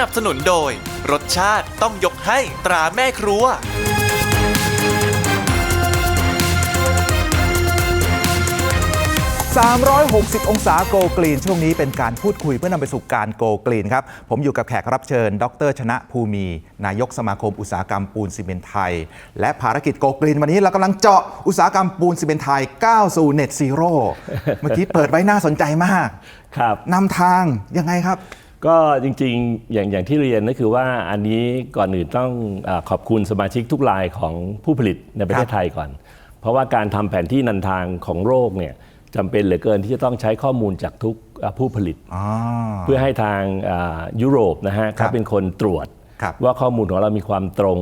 นับสนุนโดย รสชาติต้องยกให้ตราแม่ครัว 360 องศาโกกรีน ช่วงนี้เป็นการพูดคุยเพื่อนำไปสู่การโกกรีนครับ ผมอยู่กับแขกรับเชิญ ดร ชนะภูมิ นายกสมาคมอุตสาหกรรมปูนซีเมนต์ไทย และภารกิจโกกรีนวันนี้เรากำลังเจาะอุตสาหกรรมปูนซีเมนต์ไทยก้าวสู่เน็ตซีโร่เมื่อกี้เปิดไว้น่าสนใจมากครับนำทางยังไงครับ ก็จริงๆ อย่างอย่างที่เรียนก็คือว่าอันนี้ก่อนอื่นต้องอาขอบคุณสมาชิกทุกรายของผู้ผลิตในประเทศไทยก่อน เพราะว่าการทำแผนที่นันทางของโรคเนี่ยจำเป็นเหลือเกินที่จะต้องใช้ข้อมูลจากทุกอ่าผู้ผลิตอ๋อเพื่อให้ทางอ่ายุโรปนะฮะครับเขาเป็นคนตรวจครับว่าข้อมูลของเรามีความตรง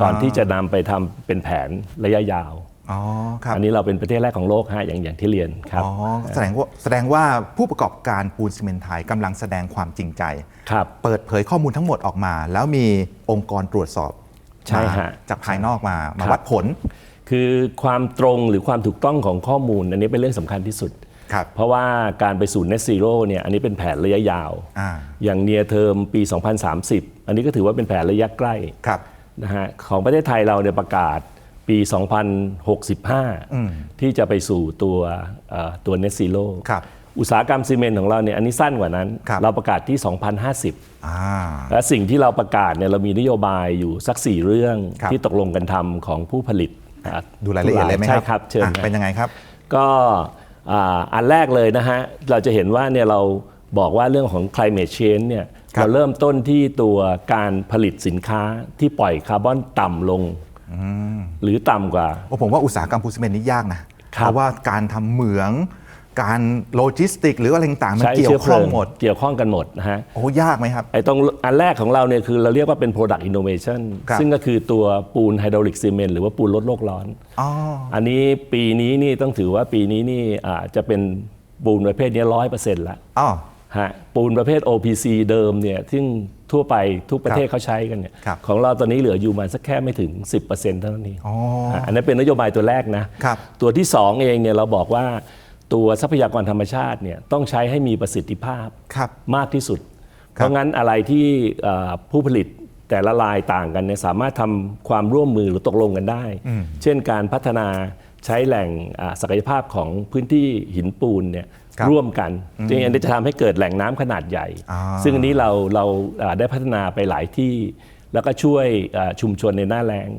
ก่อนอ่าที่จะนำไปทำเป็นแผนระยะยาว อ๋อครับอันนี้เราเป็นประเทศแรกของโลกฮะอย่างอย่างที่เรียนครับอ๋อแสดงว่าแสดงว่าผู้ประกอบการปูนซีเมนต์ไทยกำลังแสดงความจริงใจ ครับ เปิดเผยข้อมูลทั้งหมดออกมา แล้วมีองค์กรตรวจสอบใช่มาฮะจากภายนอกมามาครับวัดผลคือความตรงหรือความถูกต้องของข้อมูล อันนี้เป็นเรื่องสำคัญที่สุด ครับ เพราะว่าการไปสู่ net zero เนี่ยอันนี้เป็นแผนระยะยาว อ่า อย่างเนียเทอมปี 2030 อันนี้ก็ถือว่าเป็นแผนระยะใกล้ ครับ นะฮะของประเทศไทยเราเนี่ยประกาศ ปี 2065 ที่จะไปสู่ตัวเอ่อตัว net zero ครับอุตสาหกรรมซีเมนต์ของเราเนี่ยอันนี้สั้นกว่านั้นครับเราประกาศที่ 2050อ่าและสิ่งที่เราประกาศเนี่ยเรามีนโยบายอยู่สักสี่เรื่องครับที่ตกลงกันทำของผู้ผลิตอะดูรายละเอียดเลยไหมครับใช่ครับเชิญอะครับเป็นยังไงครับ ก็อ่าอันแรกเลยนะฮะ เราจะเห็นว่าเนี่ยเราบอกว่าเรื่องของ climate change เนี่ยครับเราเริ่มต้นที่ตัวการผลิตสินค้าที่ปล่อยคาร์บอนต่ำลง หรือต่ำกว่าโอ้ผมว่าอุตสาหกรรมปูนซีเมนต์นี่ยากนะครับเพราะว่าการทำเหมือง การโลจิสติก หรืออะไรต่างๆมันใช้เกี่ยเชื้อวเพข้ลิองงหมด เกี่ยวข้องกันหมดนะฮะโอ้ยากไหมครับไอ้ตรงอันแรกของเราเนี่ยคือเราเรียกว่าเป็น product innovation ครับซึ่งก็คือตัวปูนไฮดรอลิกซีเมนต์หรือว่าปูนลดโลกร้อนอ๋ออันนี้ปีนี้นี่ต้องถือว่าปีนี้นี่อ่าจะเป็นปูนประเภทนี้ร้อยเปอร์เซ็นต์ละอ๋อ ฮะปูนประเภท OPC เดิมเนี่ยซึ่งทั่วไปทุกประเทศเขาใช้กันเนี่ยครับของเราตอนนี้เหลืออยู่มาสักแค่ไม่ถึง 10%เท่านั้นเองอ๋อฮะอันนั้นเป็นนโยบายตัวแรกนะครับ ตัวที่ 2 เองเนี่ยเราบอกว่าตัวทรัพยากรธรรมชาติเนี่ยต้องใช้ให้มีประสิทธิภาพครับ มากที่สุดครับเพราะงั้นอะไรที่เอ่อผู้ผลิตแต่ละรายต่างกันเนี่ยสามารถทำความร่วมมือหรือตกลงกันได้ เช่นการพัฒนา ใช้แหล่งอ่าศักยภาพของพื้นที่หินปูนเนี่ยครับร่วมกันจริงๆอันนี้จะทำให้เกิดแหล่งน้ำขนาดใหญ่อ่าซึ่งอันนี้เราเราอ่าได้พัฒนาไปหลายที่ แล้วก็ช่วยอ่าชุมชนในหน้าแล้ง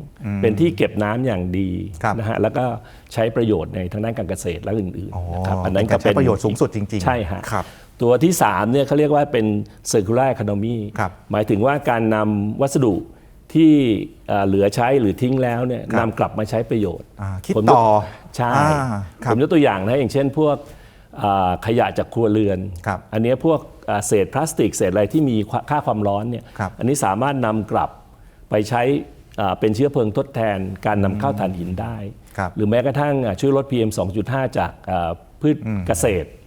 เป็นที่เก็บน้ำอย่างดีครับนะฮะแล้วก็ใช้ประโยชน์ในทางด้านการเกษตรและอื่นอ๋อๆนะครับอันนั้นก็เป็นการใช้ประโยชน์สูงสุดจริง ๆ ใช่ฮะครับตัวที่3เนี่ยเขาเรียกว่าเป็น circular economy ครับหมายถึงว่าการนำวัสดุ ที่เอ่อเหลือใช้หรือทิ้งแล้วเนี่ยครับนำกลับมาใช้ประโยชน์อ่าคิดผมยกต่อใช่อ่าครัผบมยกตัวอย่างนะอย่างเช่น พวกอ่าขยะจากครัวเรือนครับอันเนี้ยพวกอ่าเศษพลาสติกเศษอะไรที่มีค่าความร้อนเนี่ยครับอันนี้สามารถนำกลับไปใช้อ่าเป็นเชื้อเพลิงทดแทนการนำเข้าถ่านหินได้ครับหรือแม้กระทั่งอ่าช่วยลด PM 2.5 จากอ่าพืชเกษตรครับ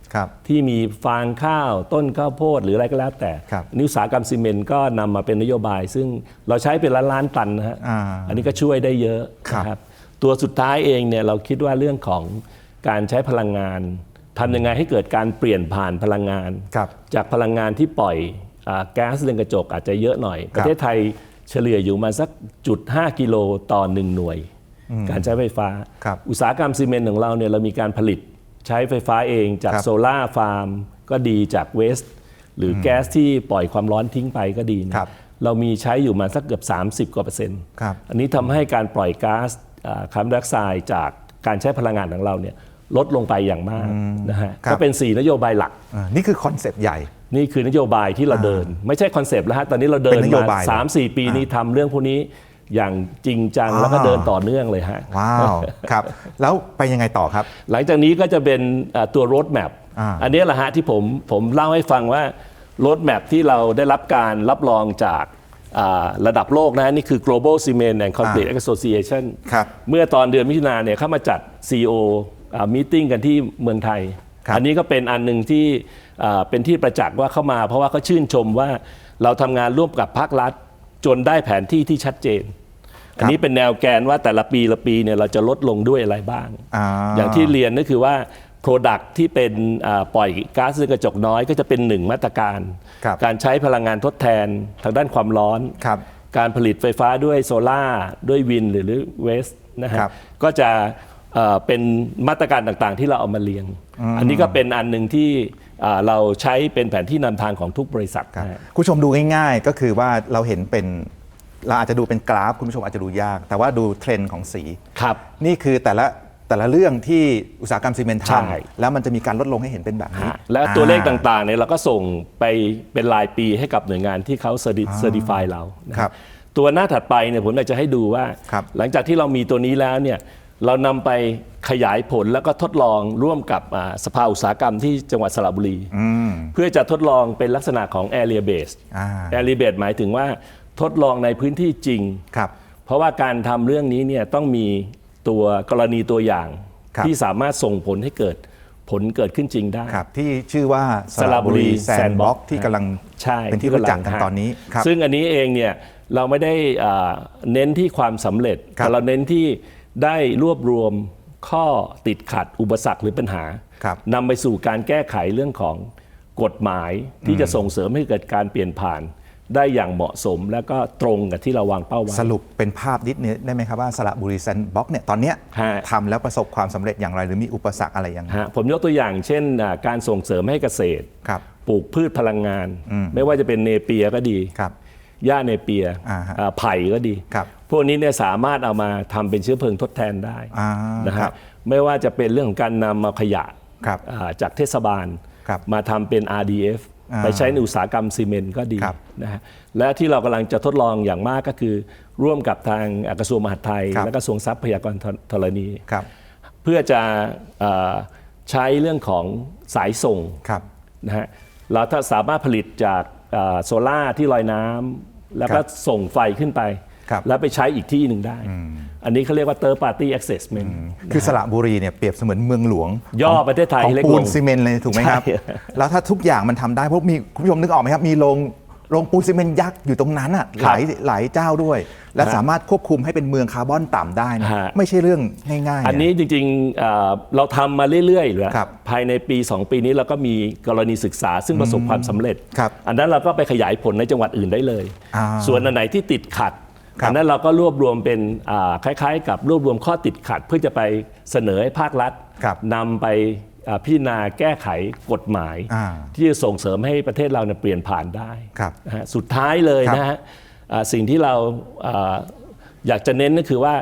ที่มีฟางข้าวต้นข้าวโพดหรืออะไรก็แล้วแต่ครับอันนี้อุตสาหกรรมซีเมนต์ก็นำมาเป็นนโยบาย ซึ่งเราใช้เป็นล้านล้านๆตันนะฮะอ่าอันนี้ก็ช่วยได้เยอะครับนะครับตัวสุดท้ายเองเนี่ยเราคิดว่าเรื่องของการใช้พลังงานทำยังไงให้เกิดการเปลี่ยนผ่านพลังงานครับจากพลังงานที่ปล่อยอาแก๊สเรือนกระจกอาจจะเยอะหน่อยคปรับระเทศไทยเฉลี่ยอยู่มาสักจุด5กิโลต่อหนึ่งหน่วย การใช้ไฟฟ้าครับอุตสาหกรรมซีเมนต์ของเราเนี่ยเรามีการผลิต ใช้ไฟฟ้าเองจากครับโซลาร์ฟาร์มก็ดีจากเวสต์หรืออแก๊สที่ปล่อยความร้อนทิ้งไปก็ดีนะครับเรามีใช้อยู่มาสักเกือบ 30 กว่าเปอร์เซ็นต์ครับอันนี้ทำให้การปล่อยก๊าซอ่าคาร์บอนไดออกไซด์จากการใช้พลังงานของเราเนี่ยลดลงไปอย่างมากนะฮะครับก็เป็น 4 นโยบายหลักอ่านี่คือคอนเซปต์ใหญ่ นี่คือนโยบายที่เราเดิน ไม่ใช่คอนเซปต์แล้วฮะตอนนี้เราเดินเป็นนโยมาบายสามสี่ปีนี้ทำเรื่องพวกนี้ อย่างจริงจังแล้วก็อ่าเดินต่อเนื่องเลยฮะว้าวครับ แล้วไปยังไงต่อครับ หลังจากนี้ก็จะเป็นอ่าตัวรถแมพอ่าอันนี้แหละฮะที่ผมผมเล่าให้ฟังว่ารถแมพที่เราได้รับการรับรองจากอ่าระดับโลกนะนี่คือ global cement and concrete association ครับเมื่อตอนเดือนมิถุนาเนี่ยเข้ามาจัด CEO อ่ามีติ้งกันที่เมืองไทยครับอันนี้ก็เป็นอันหนึ่งที่อ่าเป็นที่ประจักษ์ว่าเข้ามา เพราะว่าเขาชื่นชมว่าเราทำงานร่วมกับภาครัฐ จนได้แผนที่ที่ชัดเจน อันนี้เป็นแนวแกนว่าแต่ละปีละปีเนี่ยเราจะลดลงด้วยอะไรบ้างอ่าอย่างที่เรียนก็คือว่า Product ที่เป็นอ่าปล่อยก๊าซเรือนกระจกน้อยก็จะเป็นหนึ่งมาตรการครับการใช้พลังงานทดแทนทางด้านความร้อนครับการผลิตไฟฟ้าด้วยโซลา่าร์ด้วยวินหรือเวสนะฮะครับก็จะเอ่อเป็นมาตรการต่างๆ ที่เราเอามาเรียง อันนี้ก็เป็นอันหนึ่งที่อ่า เราใช้เป็นแผนที่นำทางของทุกบริษัทครับนะฮะ คุณผู้ชมดูง่ายๆ ก็คือว่าเราเห็นเป็นเราอาจจะดูเป็นกราฟ คุณผู้ชมอาจจะดูยาก แต่ว่าดูเทรนด์ของสี ครับ นี่คือแต่ละแต่ละเรื่องที่อุตสาหกรรมซีเมนต์ทใช่ำแล้วมันจะมีการลดลงให้เห็นเป็นแบบนี้ฮะแล้วตัวเลขอ่า ต่างๆเนี่ยเราก็ส่งไปเป็นรายปีให้กับหน่วยงานที่เขาเซอร์ติฟายเรานะครับตัวหน้าถัดไปเนี่ยผมอยากจะให้ดูว่า ครับหลังจากที่เรามีตัวนี้แล้วเนี่ย เรานำไปขยายผลแล้วก็ทดลองร่วมกับอ่าสภาอุตสาหกรรมที่จังหวัดสระบุรีเพื่อจะทดลองเป็นลักษณะของ area base อ่า area base หมายถึงว่าทดลองในพื้นที่จริง ครับ เพราะว่าการทำเรื่องนี้เนี่ยต้องมีตัวกรณีตัวอย่าง ครับ ที่สามารถส่งผลให้เกิดผลเกิดขึ้นจริงได้ ครับ ที่ชื่อว่าสระบุรีแซนบ็อก Sandbox ที่กำลังใช่เป็นที่รู้จักกันำลังตอนนี้ครับ ซึ่งอันนี้เองเนี่ยเราไม่ได้อ่าเน้นที่ความสำเร็จ ครับแต่เราเน้นที่ ได้รวบรวมข้อติดขัดอุปสรรคหรือปัญหาครับนำไปสู่การแก้ไขเรื่องของกฎหมายที่จะส่งเสริมให้เกิดการเปลี่ยนผ่าน ได้อย่างเหมาะสม และก็ตรงกับที่เราวางเป้าไว้สรุปเป็นภาพนิดนึงได้ไหมครับว่าสระบุรีแซนบ็อกเนี่ยตอนเนี้ยฮะ ทำแล้วประสบความสำเร็จอย่างไรหรือมีอุปสรรคอะไรอย่างไรฮะผมยกตัวอย่างเช่นอ่าการส่งเสริมให้เกษตร ครับ ปลูกพืชพลังงาน ไม่ว่าจะเป็นเนเปียก็ดี ครับ หญ้าเนเปียอ่าฮะอ่าไผ่ก็ดี ครับพวกนี้เนี่ยสามารถเอามาทำเป็นเชื้อเพลิงทดแทนได้อ่านะครัฮะบไม่ว่าจะเป็นเรื่องของการนำเอาขยะครับอ่าจากเทศบาล ครับมาทำเป็น RDF อ่าไปใช้ในอุตสาหกรรมซีเมนต์ก็ดีครับนะฮะและที่เรากำลังจะทดลองอย่างมากก็คือ ร่วมกับทางอ่ากระทรวงมหาดไทย ครับ และกระทรวงทรัพยากรธรณี ครับเพื่อจะเอ่อใช้เรื่องของสายส่งครับ นะฮะเราถ้าสามารถผลิตจากเอ่อโซล่าร์ที่ลอยน้ำ แล้วก็ครับส่งไฟขึ้นไปครับแล้วไปใช้อีกที่หนึ่งได้ อันนี้เขาเรียกว่า third party assessment คือสระบุรีเนี่ยเปรียบเสมือนเมืองหลวง ย่อของประเทศไทยของให้เล็กปูนลงซีเมนต์เลยถูกไหมครับใช่แล้วถ้าทุกอย่างมันทำได้เพราะมีคุณผู้ชมนึกออกไหมครับ มีโรง โรงปูนซีเมนต์ยักษ์อยู่ตรงนั้นอะหลายหลายเจ้าด้วย และฮะสามารถควบคุมให้เป็นเมืองคาร์บอนต่ำได้นะฮะ ไม่ใช่เรื่องง่ายๆอันนี้จริงๆเอ่อเราทำมาเรื่อยๆอยู่แล้วครับภายในปี 2 ปีนี้เราก็มีกรณีศึกษาซึ่งประสบความสำเร็จ ครับอันนั้นเราก็ไปขยายผลในจังหวัดอื่นได้เลย อ่าส่วนอันไหนที่ติดขัด ครับ อันนั้นเราก็รวบรวมเป็นอ่าคล้ายๆ กับรวบรวมข้อติดขัด เพื่อจะไปเสนอให้ภาครัฐครับนำไปอ่า พิจารณาแก้ไขกฎหมายอ่าที่จะส่งเสริมให้ประเทศเราเนี่ยเปลี่ยนผ่านได้ครับนะฮะสุดท้ายเลยครับนะฮะอ่าสิ่งที่เราอ่าอยากจะเน้นก็คือว่า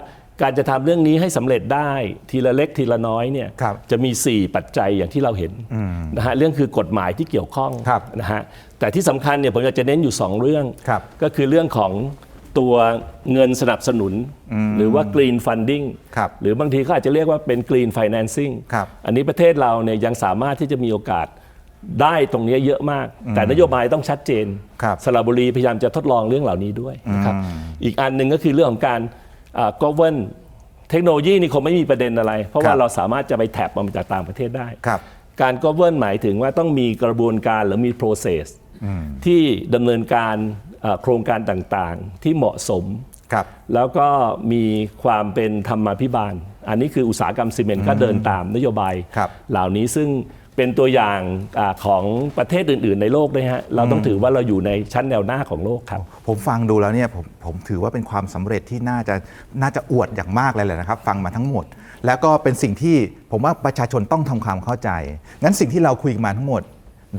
การจะทำเรื่องนี้ให้สำเร็จได้ทีละเล็กทีละน้อยเนี่ยครับจะมี 4 ปัจจัยอย่างที่เราเห็นนะฮะเรื่องคือกฎหมายที่เกี่ยวข้องครับนะฮะแต่ที่สำคัญเนี่ยผมอยากจะเน้นอยู่ 2 เรื่องครับก็คือเรื่องของ ตัวเงินสนับสนุน หรือว่า green funding ครับหรือบางทีเขาอาจจะเรียกว่าเป็น green financing ครับอันนี้ประเทศเราเนี่ยยังสามารถที่จะมีโอกาสได้ตรงนี้เยอะมาก แต่นโยบายต้องชัดเจน ครับสระบุรีพยายามจะทดลองเรื่องเหล่านี้ด้วยนะครับอีกอันหนึ่งก็คือเรื่องของการอ่า govern เทคโนโลยีนี่คงไม่มีประเด็นอะไร เพราะคว่ารับ เราสามารถจะไปแท็บมาจากต่างประเทศได้ ครับ การ govern หมายถึงว่าต้องมีกระบวนการหรือมี process ที่ดำเนินการอ่า โครงการต่างๆ ที่เหมาะสม ครับ แล้วก็มีความเป็นธรรมาภิบาล อันนี้คืออุตสาหกรรมซีเมนต์ก็เดินตามนโยบาย ครับ เหล่านี้ซึ่งเป็นตัวอย่างอาของประเทศอื่น ๆ ในโลกด้วยฮะ เราต้องถือว่าเราอยู่ในชั้นแนวหน้าของโลกครับ ผมฟังดูแล้วเนี่ยผมผมถือว่าเป็นความสำเร็จที่น่าจะน่าจะอวดอย่างมากเลยแหละนะครับ ฟังมาทั้งหมด แล้วก็เป็นสิ่งที่ผมว่าประชาชนต้องทำความเข้าใจ งั้นสิ่งที่เราคุยกันมาทั้งหมด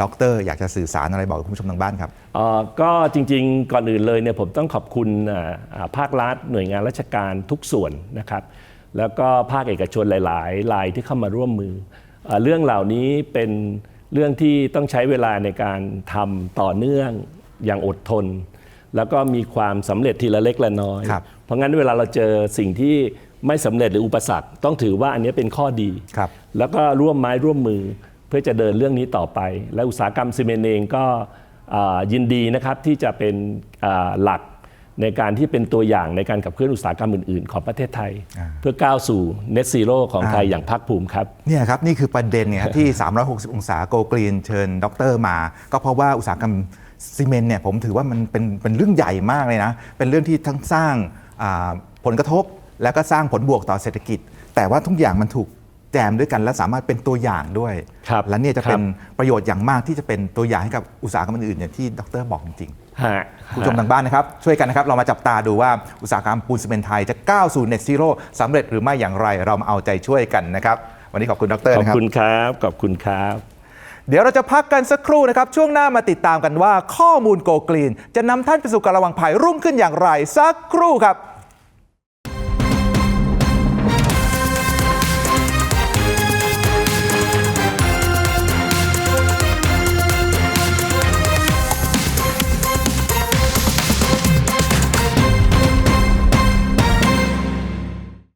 ด็อกเตอร์อยากจะสื่อสารอะไรบอกกับคุณผู้ชมทางบ้านครับ เอ่อก็จริงๆก่อนอื่นเลยเนี่ยผมต้องขอบคุณอ่าอ่าภาครัฐหน่วยงานราชการทุกส่วนนะครับ แล้วก็ภาคเอกชนหลายๆรายที่เข้ามาร่วมมืออาเรื่องเหล่านี้เป็นเรื่องที่ต้องใช้เวลาในการทำต่อเนื่องอย่างอดทน แล้วก็มีความสำเร็จทีละเล็กละน้อย ครับ เพราะงั้นเวลาเราเจอสิ่งที่ไม่สำเร็จหรืออุปสรรค ต้องถือว่าอันนี้เป็นข้อดี ครับ แล้วก็ร่วมไม้ร่วมมือเพื่อจะเดินเรื่องนี้ต่อไป และอุตสาหกรรมซีเมนต์เองก็อ่ายินดีนะครับที่จะเป็นอ่าหลักในการที่เป็นตัวอย่างในการขับเคลื่อนอุตสาหกรรมอื่น ๆ ของประเทศไทย เพื่อก้าวสู่ Net Zero ของไทยอย่างภาคภูมิครับเนี่ยครับ นี่คือประเด็นเนี่ยครับที่ 360 องศาโกกรีนเชิญด็อกเตอร์มา ก็เพราะว่าอุตสาหกรรมซีเมนต์เนี่ยผมถือว่ามันเป็นเป็นเรื่องใหญ่มากเลยนะ เป็นเรื่องที่ทั้งสร้างอ่าผลกระทบ แล้วก็สร้างผลบวกต่อเศรษฐกิจ แต่ว่าทุกอย่างมันถูก แจมด้วยกันและสามารถเป็นตัวอย่างด้วย ครับและเนี่ยจะครับเป็นประโยชน์อย่างมากที่จะเป็นตัวอย่างให้กับอุตสาหกรรมอื่นๆอย่างที่ดรบอกจริงๆ ฮะคุณผู้ชมทางบ้านนะครับ ช่วยกันนะครับ เรามาจับตาดูว่าอุตสาหกรรมปูนซีเมนต์ไทยจะก้าวสู่ Net Zero สำเร็จหรือไม่อย่างไรเรามาเอาใจช่วยกันนะครับ วันนี้ขอบคุณดรขอบนะครับ คุณครับ ขอบคุณครับ เดี๋ยวเราจะพักกันสักครู่นะครับ ช่วงหน้ามาติดตามกันว่าข้อมูลโกลกรีน จะนำท่านไปสู่การระวังภัยรุ่งขึ้นอย่างไรสักครู่ครับ